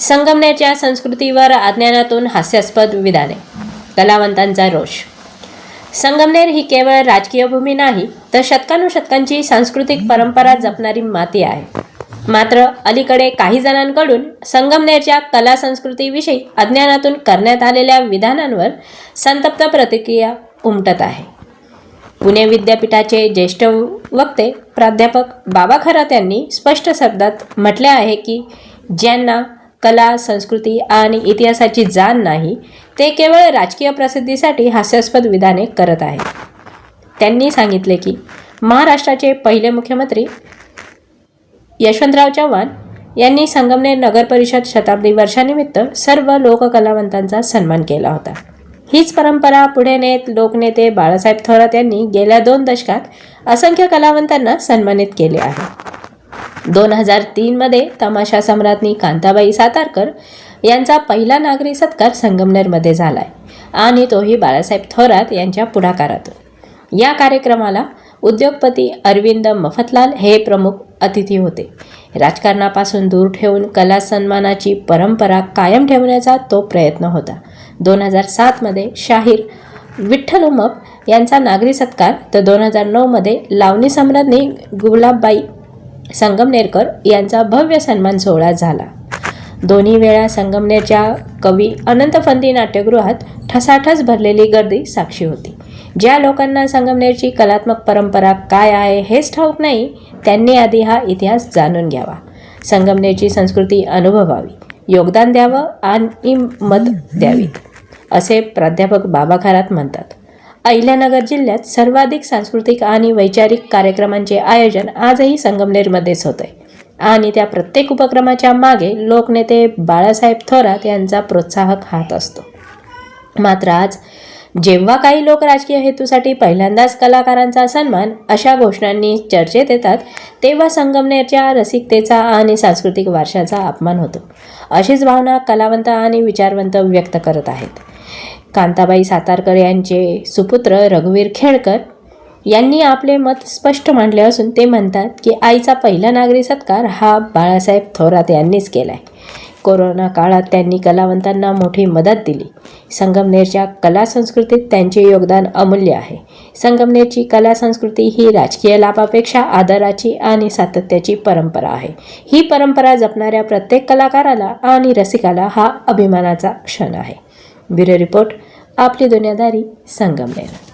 संगमनेरच्या संस्कृतीवर अज्ञानातून हास्यास्पद विधाने. कलावंतांचा रोष. संगमनेर ही केवळ राजकीय भूमी नाही तर शतकानुशतकांची सांस्कृतिक परंपरा जपणारी माती आहे. मात्र अलीकडे काही जणांकडून संगमनेरच्या कला संस्कृतीविषयी अज्ञानातून करण्यात आलेल्या विधानांवर संतप्त प्रतिक्रिया उमटत आहे. पुणे विद्यापीठाचे ज्येष्ठ वक्ते प्राध्यापक बाबा खरात यांनी स्पष्ट शब्दात म्हटले आहे की ज्यांना कला संस्कृती आणि इतिहासाची जाण नाही ते केवळ राजकीय प्रसिद्धीसाठी हास्यास्पद विधाने करत आहेत. त्यांनी सांगितले की महाराष्ट्राचे पहिले मुख्यमंत्री यशवंतराव चव्हाण यांनी संगमनेर नगर परिषद शताब्दी वर्षानिमित्त सर्व लोककलावंतांचा सन्मान केला होता. हीच परंपरा पुढे नेत लोकनेते बाळासाहेब थोरात यांनी गेल्या दोन दशकात असंख्य कलावंतांना सन्मानित केले आहे. दोन हजार तीनमध्ये तमाशा सम्राज्ञी कांताबाई सातारकर यांचा पहिला नागरी सत्कार संगमनेरमध्ये झाला आहे आणि तोही बाळासाहेब थोरात यांच्या पुढाकारातून. या कार्यक्रमाला उद्योगपती अरविंद मफतलाल हे प्रमुख अतिथी होते. राजकारणापासून दूर ठेवून कला सन्मानाची परंपरा कायम ठेवण्याचा तो प्रयत्न होता. दोन हजार सातमध्ये शाहीर विठ्ठल उमप यांचा नागरी सत्कार तर दोन हजार नऊमध्ये लावणी सम्राज्ञी गुलाबबाई संगमनेरकर यांचा भव्य सन्मान सोहळा झाला. दोन्ही वेळा संगमनेरच्या कवी अनंत फंदी नाट्यगृहात ठसाठस भरलेली गर्दी साक्षी होती. ज्या लोकांना संगमनेरची कलात्मक परंपरा काय आहे हेच ठाऊक नाही त्यांनी आधी हा इतिहास जाणून घ्यावा. संगमनेरची संस्कृती अनुभवावी. योगदान द्यावं आणि मत द्यावीत असे प्राध्यापक बाबा खरात म्हणतात. अहिल्यानगर जिल्ह्यात सर्वाधिक सांस्कृतिक आणि वैचारिक कार्यक्रमांचे आयोजन आजही संगमनेरमध्येच होते. आणि त्या प्रत्येक उपक्रमाच्या मागे लोकनेते बाळासाहेब थोरात यांचा प्रोत्साहक हात असतो. मात्र आज जेव्हा काही लोक राजकीय हेतूसाठी पहिल्यांदाच कलाकारांचा सन्मान अशा घोषणांनी चर्चेत येतात तेव्हा संगमनेरच्या रसिकतेचा आणि सांस्कृतिक वारशाचा अपमान होतो. अशीच भावना कलावंत आणि विचारवंत व्यक्त करत आहेत. कांताबाई सातारकर यांचे सुपुत्र रघुवीर खेळकर यांनी आपले मत स्पष्ट मांडले असून ते म्हणतात की आईचा पहिला नागरी सत्कार हा बाळासाहेब थोरात यांनीच केला आहे कोरोना काळात त्यांनी कलावंतांना मोठी मदत दिली. संगमनेरच्या कला संस्कृतीत त्यांचे योगदान अमूल्य आहे. संगमनेरची कला संस्कृती ही राजकीय लाभापेक्षा आदराची आणि सातत्याची परंपरा आहे. ही परंपरा जपणाऱ्या प्रत्येक कलाकाराला आणि रसिकाला हा अभिमानाचा क्षण आहे. ब्युरो रिपोर्ट आपली दुनियादारी संगमनेर